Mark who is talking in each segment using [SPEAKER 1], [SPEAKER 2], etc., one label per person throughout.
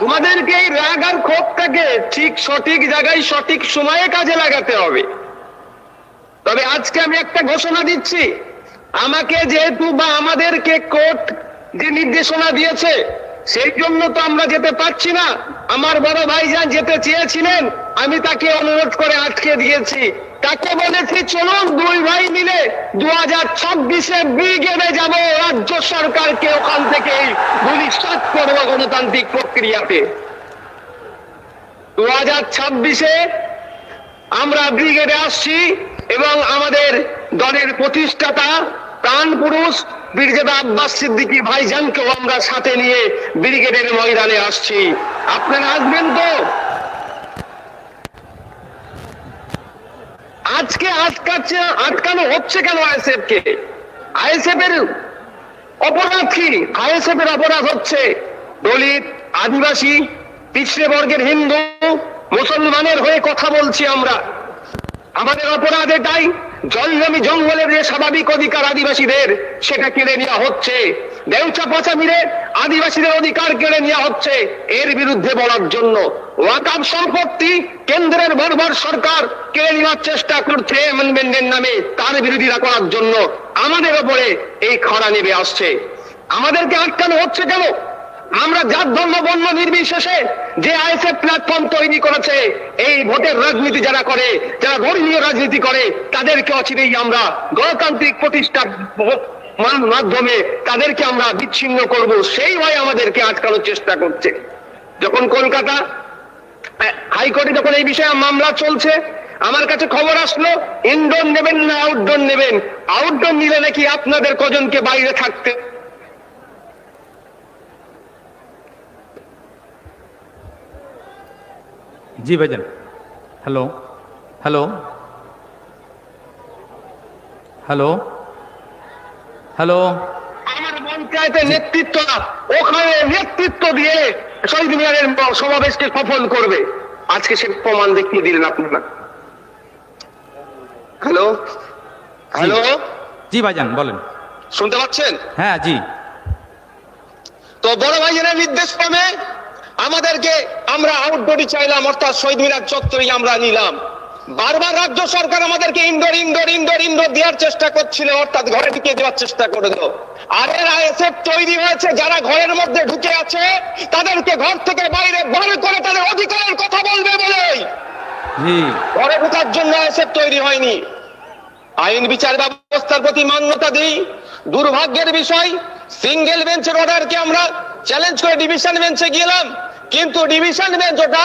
[SPEAKER 1] তোমাদেরকে এই রাগ আর ক্ষোভটাকে ঠিক সঠিক জায়গায়, সঠিক সময়ে কাজে লাগাতে হবে। তবে আজকে আমি একটা ঘোষণা দিচ্ছি। আমাকে যেহেতু বা আমাদেরকে কোর্ট যে নির্দেশনা দিয়েছে, সেই জন্য তো আমরা যেতে পারছি না। আমার বড় ভাইজান যেতে চেয়েছিলেন, আমি তাকে অনুরোধ করে আটকে দিয়েছি। তাকে বলেছি? চলুন দুই ভাই মিলে দু হাজার ছাব্বিশে ব্রিগেডে যাব। রাজ্য সরকারকে ওখান থেকে ভবিষ্যৎ করব গণতান্ত্রিক প্রক্রিয়াতে। দু হাজার ছাব্বিশে আমরা ব্রিগেডে আসছি এবং আমাদের দলের প্রতিষ্ঠাতা প্রাণ পুরুষ ব্রিগেড আব্বাস সিদ্দিকী ভাইজানকেও আমরা সাথে নিয়ে ব্রিগেডের ময়দানে আসছি। আপনারা আসবেন তো? আজকে আটকাচ্ছে, আটকানো হচ্ছে কেন আইএসএফ কে আইএসএফ এর অপরাধ কি? আইএসএফ এর অপরাধ হচ্ছে দলিত, আদিবাসী, পিছড়ে বর্গের হিন্দু, মুসলমানের হয়ে কথা বলছি আমরা। আমাদের অপরাধ এটাই জলজমি জঙ্গলের যে স্বাভাবিক অধিকার আদিবাসীদের, সেটা কেড়ে নেওয়া হচ্ছে। দেউচা পচা মিলে আদিবাসীদের অধিকার কেড়ে নেওয়া হচ্ছে। এর বিরুদ্ধে বলার জন্য ওয়াকাব সম্পত্তি কেন্দ্রের বর্বর সরকার কেড়ে নেওয়ার চেষ্টা করছে অ্যামেন্ডমেন্টের নামে। তার বিরোধিতা করার জন্য আমাদের ওপরে এই খরা নেমে আসছে। আমাদেরকে আটকানো হচ্ছে কেন? আমরা জাত, ধর্ম, বর্ণ, নির্বিশেষে যে আইএসএফ প্ল্যাটফর্ম তৈরি করেছে, এই ভোটের রাজনীতি যারা করে, যারা ধর্মীয় রাজনীতি করে, তাদেরকে অচিরেই আমরা গণতান্ত্রিক প্রতিষ্ঠার মান- মাধ্যমে তাদেরকে আমরা বিচ্ছিন্ন করব। সেই ভয় আমাদেরকে আটকানোর চেষ্টা করছে। যখন কলকাতা হাইকোর্টে যখন এই বিষয়ে মামলা চলছে, আমার কাছে খবর আসলো, ইনডোর নেবেন না, আউটডোর নেবেন? আউটডোর নিলে নাকি আপনাদের কজনকে বাইরে থাকতে?
[SPEAKER 2] জি ভাইজান। হ্যালো। হ্যালো। হ্যালো। হ্যালো?
[SPEAKER 1] আমার পঞ্চায়েতের নেতৃত্ব ওখানে নেতৃত্ব দিয়ে শহীদ মিনারের সমাবেশকে সফল করবে। আজকে সে প্রমাণ দেখিয়ে দিলেন আপনারা। হ্যালো? হ্যালো?
[SPEAKER 2] জি। ভাইজান বলেন।
[SPEAKER 1] শুনতে পাচ্ছেন?
[SPEAKER 2] হ্যাঁ জি।
[SPEAKER 1] তো বড় ভাইয়ের নির্দেশ ক্রমে আমাদেরকে আমরা আউটডোরই চাইলাম অর্থাৎ শহীদ মিনার চত্বরই আমরা নিলাম। বারবার রাজ্য সরকার আমাদেরকে ইনডোর ইনডোর ইনডোর ইনডোর দেওয়ার চেষ্টা করছিল অর্থাৎ ঘরে ঢুকে দেওয়ার চেষ্টা করে দিল। আর এর আইএসএফ তৈরি হয়েছে যারা ঘরের মধ্যে ঢুকে আছে তাদেরকে ঘর থেকে বাইরে বার করে তাদের অধিকারের কথা বলবে বলেই। ঘরে ঢোকার জন্য আইএসএফ তৈরি হয়নি। আইন বিচার ব্যবস্থার প্রতি মান্যতা দিই। দুর্ভাগ্যের বিষয় সিঙ্গেল বেঞ্চের অর্ডারকে আমরা চ্যালেঞ্জ করে ডিভিশন বেঞ্চে গেলাম। কিন্তু ডিভিশন বেঞ্চ ওটা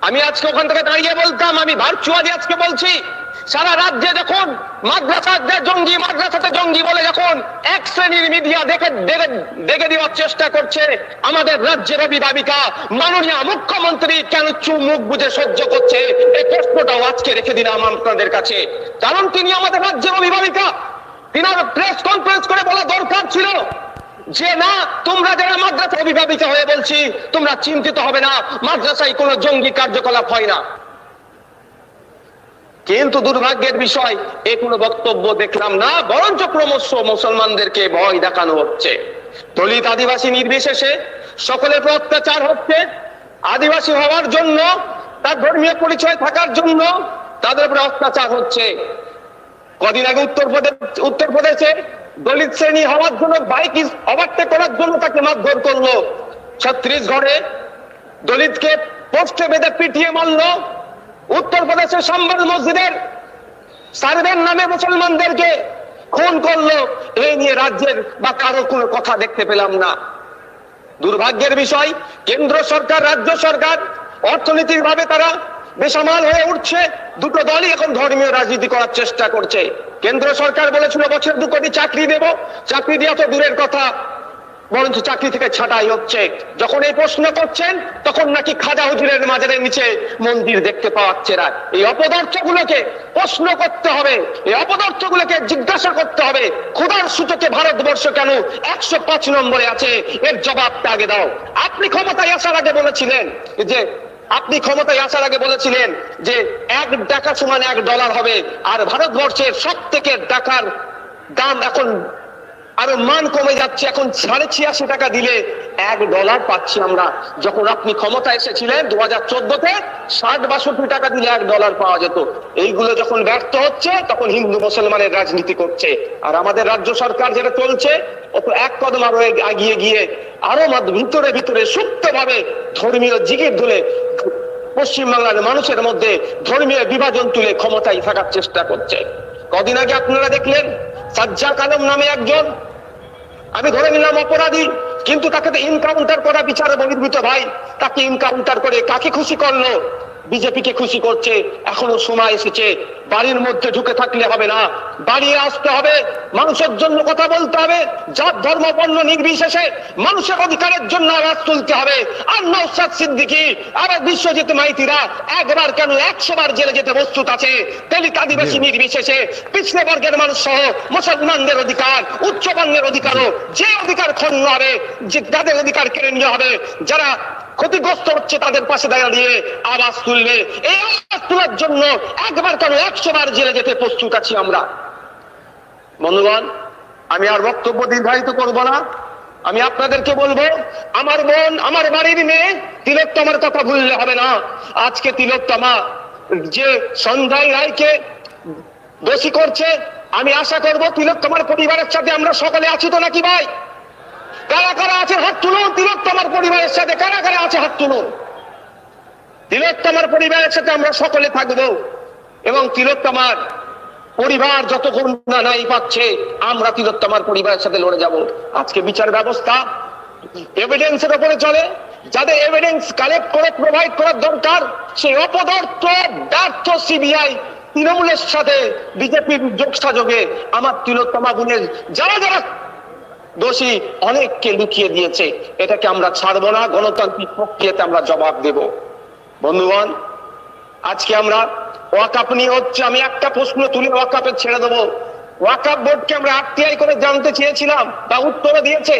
[SPEAKER 1] আমি আজকে ওখান থেকে দাঁড়িয়ে বলতাম, আমি ভার্চুয়ালি আজকে বলছি, সারা রাজ্যে যখন মাদ্রাসাতে জঙ্গি মাদ্রাসাতে জঙ্গি বলে যখন এক শ্রেণির মিডিয়া দেখে, দেখে- দেওয়ার চেষ্টা করছে, আমাদের রাজ্যের অভিভাবিকা, মাননীয় মুখ্যমন্ত্রী কেন চু মুখ বুঝে সহ্য করছে? এই প্রশ্নটাও আজকে রেখে দিলাম আপনাদের কাছে। কারণ তিনি আমাদের রাজ্যের অভিভাবিকা। তিনার প্রেস কনফারেন্স করে বলা যে না, তোমরা যারা মাদ্রাসা অভিভাবিকা হয়ে বলছি, তোমরা চিন্তিত হবে না, মাদ্রাসায় কোনো জঙ্গি কার্যকলাপ হয় না। কিন্তু দুর্ভাগ্যের বিষয়, এ কোনো বক্তব্য দেখলাম না, বরঞ্চ ক্রমশ মুসলমানদেরকে ভয় দেখানো হচ্ছে। দলিত আদিবাসী নির্বিশেষে সকলের অত্যাচার হচ্ছে। আদিবাসী হওয়ার জন্য, তার ধর্মীয় পরিচয় থাকার জন্য তাদের উপরে অত্যাচার হচ্ছে। কদিন আগে উত্তরপ্রদেশ, উত্তরপ্রদেশে দলিত শ্রেণি হওয়ার জন্য বাইক ওভারটেক করার জন্য তাকে মারধর করল। ছত্রিশগড়ে দলিতকে পোস্টে বেঁধে পিটিয়ে মারলো। উত্তরপ্রদেশের সম্বল মসজিদের সার্ভের নামে মুসলমানদেরকে খুন করল। এই নিয়ে রাজ্যের বা কারও কোনো কথা দেখতে পেলাম না। দুর্ভাগ্যের বিষয়, কেন্দ্র সরকার, রাজ্য সরকার অর্থনৈতিক ভাবে তারা বেসামাল হয়ে উঠছে। দুটো দলই এখন ধর্মীয় রাজনীতি করার চেষ্টা করছে। কেন্দ্র সরকার বলেছিল, বছর দু কোটি চাকরি দেব। চাকরি দেওয়া তো দূরের কথা। বরঞ্চ চাকরি থেকে ছাঁটাই হচ্ছে। যখন এই প্রশ্ন করছেন, তখন নাকি খাজা হুজুরের মাজারের নিচে মন্দির দেখতে পাওয়াচ্ছে না। এই অপদার্থ গুলোকে প্রশ্ন করতে হবে। এই অপদার্থ গুলোকে জিজ্ঞাসা করতে হবে। খোদার সূচকে ভারতবর্ষ কেন একশো পাঁচ নম্বরে আছে? এর জবাবটা আগে দাও। আপনি ক্ষমতায় আসার আগে বলেছিলেন যে আপনি ক্ষমতায় আসার আগে বলেছিলেন যে এক টাকা সমান এক ডলার হবে, আর ভারতবর্ষের সব থেকে টাকার দাম এখন আরও মান কমে যাচ্ছে। এখন সাড়ে ছিয়াশি টাকা দিলে এক ডলার পাচ্ছি আমরা। যখন আপনি ক্ষমতা এসেছিলেন দু হাজার চোদ্দতে, ষাট বাষট্টি টাকা দিলে এক ডলার পাওয়া যেত। এইগুলো যখন ব্যর্থ হচ্ছে, তখন হিন্দু মুসলমানের রাজনীতি করছে। আর আমাদের রাজ্য সরকার যেটা চলছে ও তো এক কদম আরও এগিয়ে গিয়ে আরও ভিতরে ভিতরে সুপ্ত ভাবে ধর্মীয় জিগির ধুলে পশ্চিমবাংলার মানুষের মধ্যে ধর্মীয় বিভাজন তুলে ক্ষমতায় থাকার চেষ্টা করছে। কদিন আগে আপনারা দেখলেন সাজ্জাক আলম নামে একজন। আমি ধরে নিলাম অপরাধী, কিন্তু তাকে তো ইনকাউন্টার করা বিচারে বহির্ভূত ভাই। তাকে ইনকাউন্টার করে কাকে খুশি করল? বিজেপিকে খুশি করছে এখনও সময় এসেছে বাড়ির মধ্যে ঢুকে থাকলে হবে না বাড়িয়ে আসতে হবে মানুষের জন্য কথা বলতে হবে জাত ধর্ম বর্ণ নির্বিশেষে মানুষের অধিকারের জন্য আওয়াজ তুলতে হবে। আর নৌসাদ সিদ্দিকি আবার বিশ্বজিৎ মাইতিরা একবার কেন একশো বার জেলে যেতে প্রস্তুত আছে? তেলিক আদিবাসী নির্বিশেষে পিছলে বর্গের মানুষ সহ মুসলমানদের অধিকার উচ্চ বর্ণের অধিকারও যে অধিকার ক্ষুণ্ণ হবে যে যাদের অধিকার কেড়ে নিয়ে হবে যারা ক্ষতিগ্রস্ত হচ্ছে তাদের পাশে দাঁড়িয়ে আওয়াজ তুলবে এই আওয়াজ তোলার জন্য একবার কেন একশো বার জেলে যেতে প্রস্তুত আছি আমরা। বন্ধুগণ, আমি আর বক্তব্য দীর্ঘায়িত করব না। আমি আপনাদেরকে বলব, আমার বোন, আমার বাড়ির মেয়ে তিলোত্তমার কথা ভুললে হবে না। আজকে তিলোত্তমা যে সন্ধ্যায় রায়কে দোষী করছে, আমি আশা করব তিলোত্তমার পরিবারের সাথে আমরা সকলে আছি তো নাকি ভাই? কারা কারা আছে, হাত তুলুন। তিলোত্তমার পরিবারের সাথে কারা কারা আছে, হাত তুলুন। তিলোত্তমার পরিবারের সাথে আমরা সকলে থাকব এবং তিলোত্তমার পরিবার যতক্ষণ না নাই পাচ্ছে, আমরা তিলোত্তমার পরিবারের সাথে লড়ে যাব। আজকে বিচার ব্যবস্থা এভিডেন্সের উপরে চলে। যাদের এভিডেন্স কালেক্ট করে প্রোভাইড করার দরকার, সেই অপদার্থ, ব্যর্থ সিবিআই তৃণমূলের সাথে বিজেপির যোগসাযোগে আমার তিলোত্তমা গুণের যারা যারা দোষী অনেককে লুকিয়ে দিয়েছে। এটাকে আমরা ছাড়বো না, গণতান্ত্রিক প্রক্রিয়াতে আমরা জবাব দেব। বন্ধুগণ, আজকে আমরা ওয়াকাপ নিয়ে হচ্ছে, আমি একটা প্রশ্ন তুলে ওয়াকাপে ছেড়ে দেবো। ওয়াকাপ বোর্ডকে আমরা আরটিআই করে জানতে চেয়েছিলাম তা উত্তরে দিয়েছে।